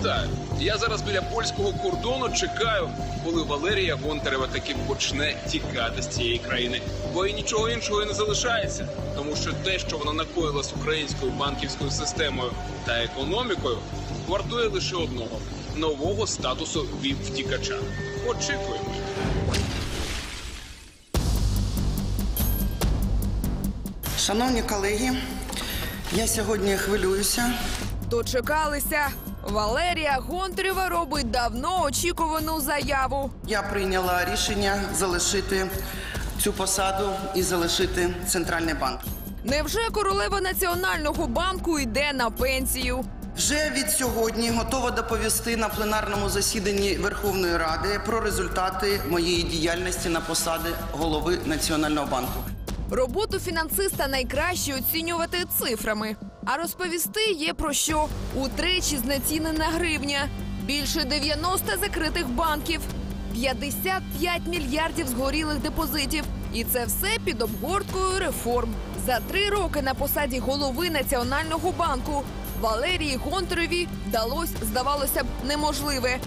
Вітаю! Я зараз біля польського кордону чекаю, коли Валерія Гонтарева таки почне тікати з цієї країни. Бо і нічого іншого і не залишається, тому що те, що вона накоїла з українською банківською системою та економікою, вартує лише одного нового статусу віп втікача. Очікуємо. Шановні колеги, я сьогодні хвилююся. Дочекалися. Валерія Гонтарєва робить давно очікувану заяву. Я прийняла рішення залишити цю посаду і залишити центральний банк. Невже королева національного банку йде на пенсію? Вже від сьогодні готова доповісти на пленарному засіданні Верховної Ради про результати моєї діяльності на посади голови Національного банку. Роботу фінансиста найкраще оцінювати цифрами. А розповісти є про що утричі знецінена гривня, більше 90 закритих банків, 55 мільярдів згорілих депозитів. І це все під обгорткою реформ. За три роки на посаді голови Національного банку Валерії Гонтареві вдалося, здавалося б, неможливе.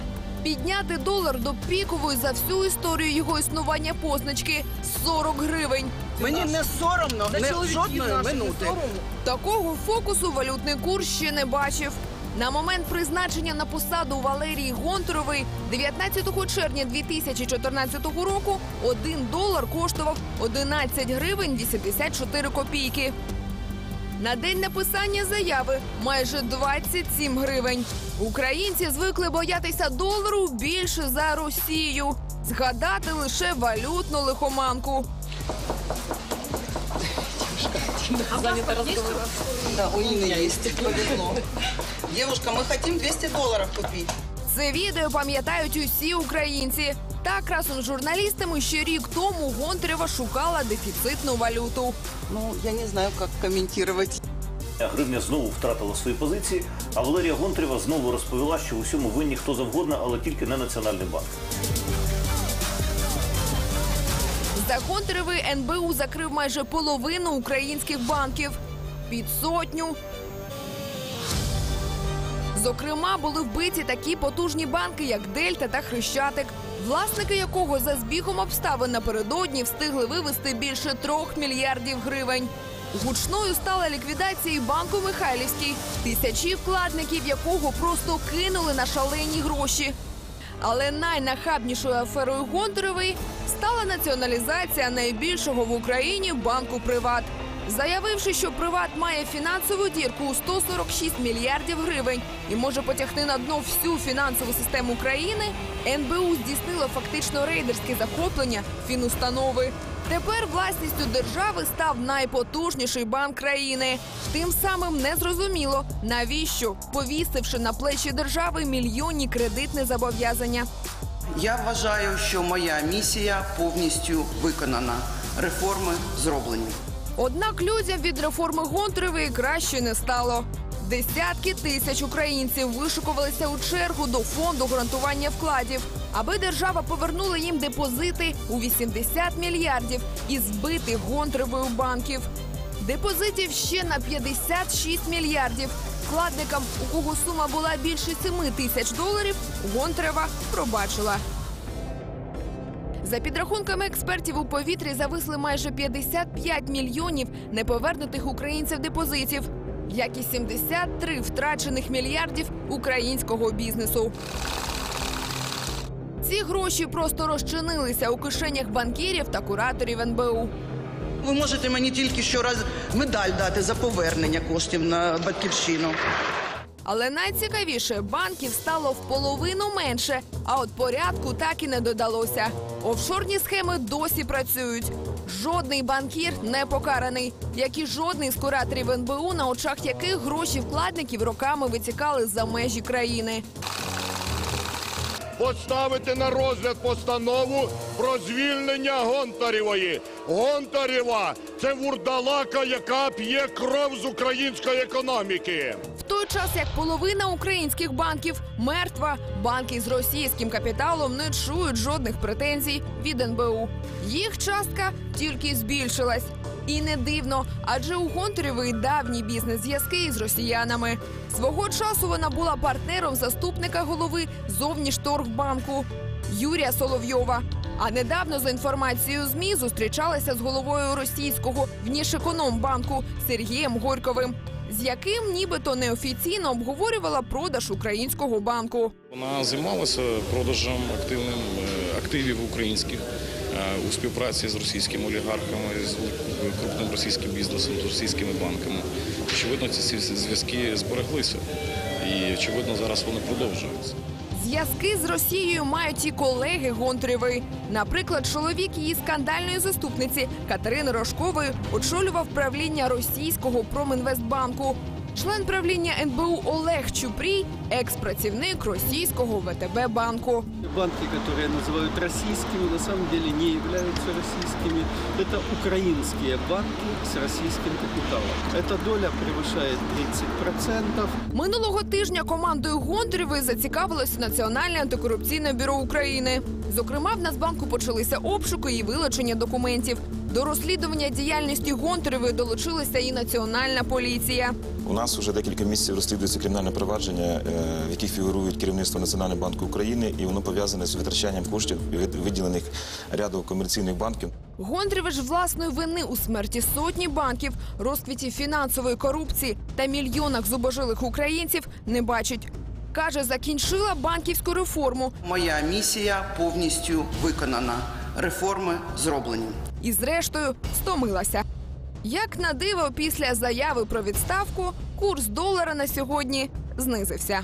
Підняти долар до пікової за всю історію його існування позначки 40 гривень. Мені не соромно, не жодної минути. Такого фокусу валютний курс ще не бачив. На момент призначення на посаду Валерії Гонтарової 19 червня 2014 року один долар коштував 11 гривень 84 копійки. На день написання заяви майже 27 гривень. Українці звикли боятися долару більше за Росію. Згадати лише валютну лихоманку. Да, у Инны есть. Повезло. Девушка, мы хотим 200 долларов купить. Це відео пам'ятають усі українці. Так разом з журналістами ще рік тому Гонтарева шукала дефіцитну валюту. Ну, я не знаю, как комментировать. Гривня знову втратила свої позиції, а Валерія Гонтарєва знову розповіла, що в усьому винні хто завгодно, але тільки не Національний банк. За Гонтаревої НБУ закрив майже половину українських банків під сотню. Зокрема, були вбиті такі потужні банки, як Дельта та Хрещатик, власники якого за збігом обставин напередодні встигли вивести більше трьох мільярдів гривень. Гучною стала ліквідація банку Михайлівський, тисячі вкладників якого просто кинули на шалені гроші. Але найнахабнішою аферою Гонтаревої стала націоналізація найбільшого в Україні банку Приват. Заявивши, що Приват має фінансову дірку у 146 мільярдів гривень і може потягти на дно всю фінансову систему країни, НБУ здійснило фактично рейдерське захоплення фінустанови. Тепер власністю держави став найпотужніший банк країни. Тим самим незрозуміло, навіщо повісивши на плечі держави мільйонні кредитні зобов'язання. Я вважаю, що моя місія повністю виконана. Реформи зроблені. Однак людям від реформи Гонтаревої краще не стало. Десятки тисяч українців вишукувалися у чергу до фонду гарантування вкладів, аби держава повернула їм депозити у 80 мільярдів із збитих Гонтаревою банків. Депозитів ще на 56 мільярдів. Вкладникам, у кого сума була більше 7 тисяч доларів, Гонтарева пробачила. За підрахунками експертів, у повітрі зависли майже 55 мільйонів неповернутих українців депозитів, як і 73 втрачених мільярдів українського бізнесу. Ці гроші просто розчинилися у кишенях банкірів та кураторів НБУ. Ви можете мені тільки щораз медаль дати за повернення коштів на батьківщину. Але найцікавіше банків стало в половину менше, а от порядку так і не додалося. Офшорні схеми досі працюють. Жодний банкір не покараний, як і жодний з кураторів НБУ, на очах яких гроші вкладників роками витікали за межі країни. поставити на розгляд постанову про звільнення Гонтарєвої. Гонтарєва – це вурдалака, яка п'є кров з української економіки. Той час як половина українських банків мертва, банки з російським капіталом не чують жодних претензій від НБУ. Їх частка тільки збільшилась. І не дивно, адже у Гонтарєвої давні бізнес-зв'язки із росіянами. Свого часу вона була партнером заступника голови зовнішторгбанку Юрія Соловйова. А недавно, за інформацією ЗМІ, зустрічалася з головою російського внішекономбанку Сергієм Горьковим, з яким нібито неофіційно обговорювала продаж українського банку. Вона займалася продажем активним е, активів українських е, у співпраці з російськими олігархами, з крупним російським бізнесом, з російськими банками. Очевидно, ці зв'язки збереглися, і очевидно, зараз вони продовжуються. Зв'язки з Росією мають і колеги Гонтарєвої. Наприклад, чоловік її скандальної заступниці Катерини Рожкової очолював правління російського Промінвестбанку Член правління НБУ Олег Чупрій екс-працівник російського ВТБ банку. Банки, которые называют российскими, на самом деле не являются российскими. Это украинские банки с российским капиталом. Эта доля превышает 30%. Минулого тижня командою Гонтарєвої зацікавилося Національне антикорупційне бюро України. Зокрема, в Нацбанку почалися обшуки і вилучення документів. До розслідування діяльності Гонтарєвої долучилася і національна поліція. У нас вже декілька місяців розслідується кримінальне провадження, е, в яких фігурують керівництво Національного банку України, і воно пов'язане з витрачанням коштів, від- виділених ряду комерційних банків. Гондріве ж власної вини у смерті сотні банків, розквіті фінансової корупції та мільйонах зубожилих українців не бачить. Каже, закінчила банківську реформу Моя місія повністю виконана. Реформи зроблені. і, зрештою, стомилася. Як на диво, після заяви про відставку курс долара на сьогодні знизився.